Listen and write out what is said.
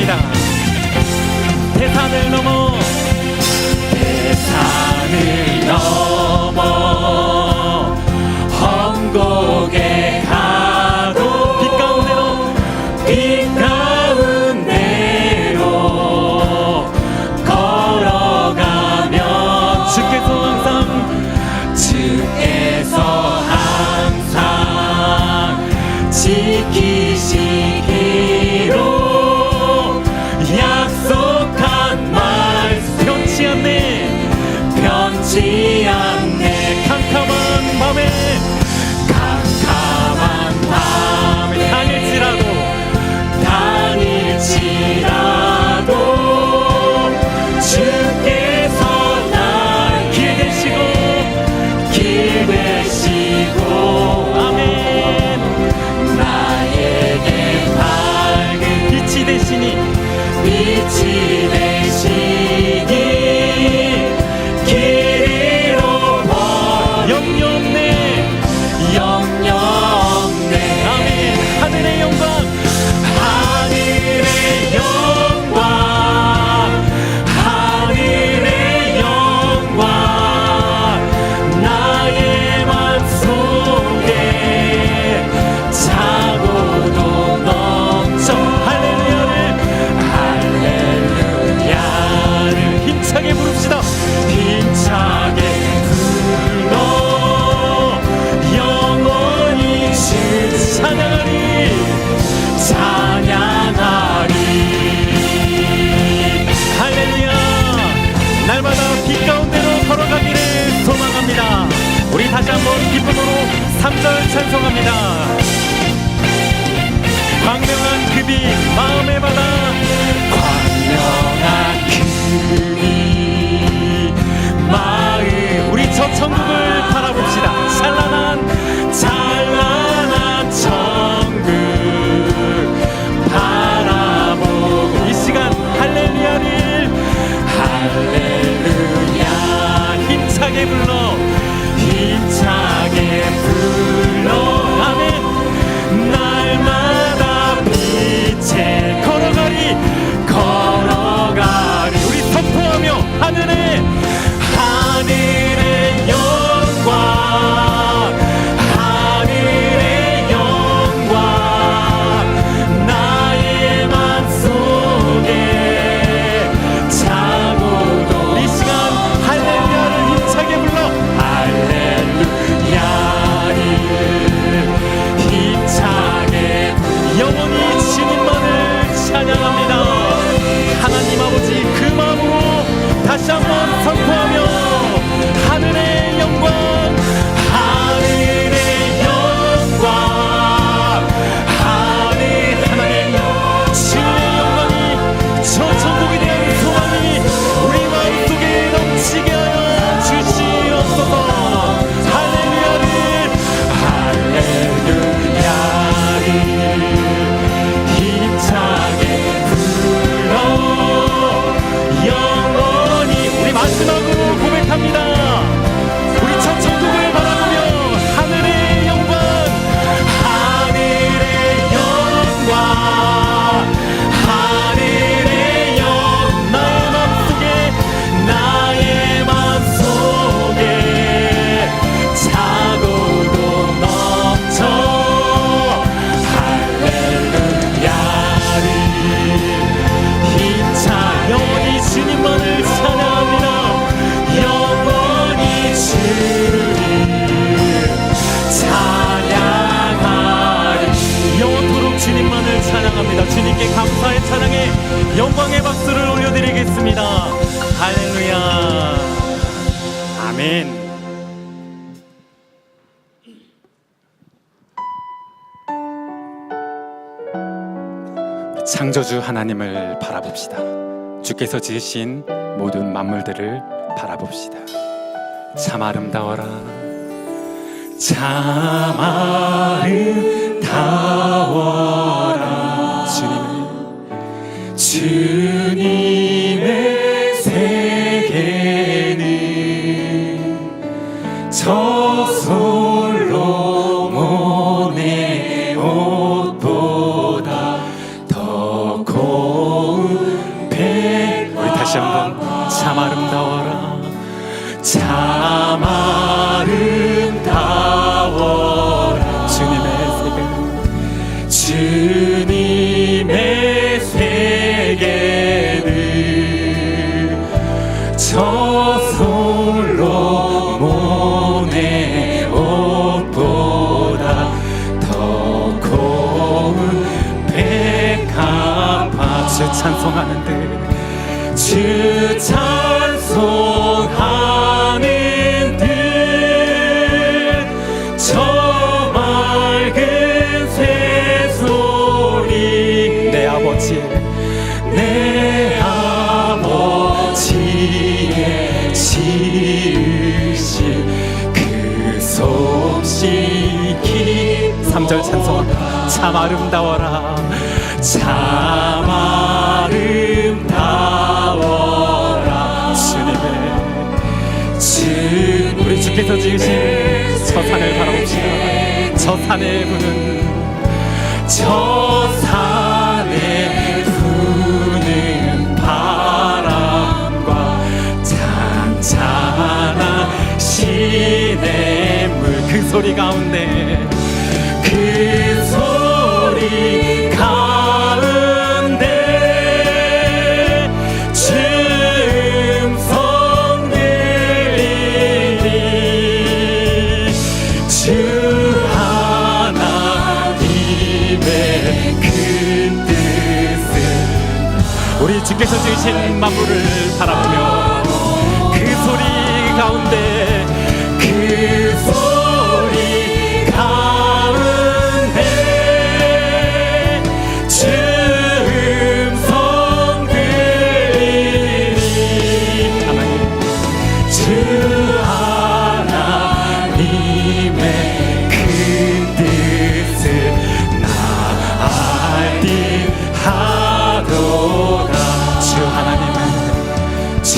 있습니다. 대산을 넘어 기쁨으로 3절 찬송합니다. 광명한 그비 마음의 바다 광명한 그비 마음 우리 저 천국을 Come on football. 찬양에 영광의 박수를 올려드리겠습니다. 할렐루야. 아멘. 창조주 하나님을 바라봅시다. 주께서 지으신 모든 만물들을 바라봅시다. 참 아름다워라. 참 아름다워라. 주님의 세계는 저 솔로몬의 옷보다. 더 고운 백 우리 다시 한번 참 아름다워라. 참 아름다워라. 주님의 세계는 주 주 찬송하는데 주 찬송하는 듯저 맑은 새소리. 내 아버지 내 아버지의 지으신 그 솜씨. 깊 3절 찬송. 참 아름다워라. 참 아름다워라. 주님의 주님 우리 주께서 지으신 저 산을 바라봅시다. 저 산에 부는 저 산에 부는 바람과 잔잔한 시냇물 그 소리 가운데 우리 주께서 지으신 만물을 바라보며 주 하나님의 그 뜻을 나알딩하도다. 주 하나님은 주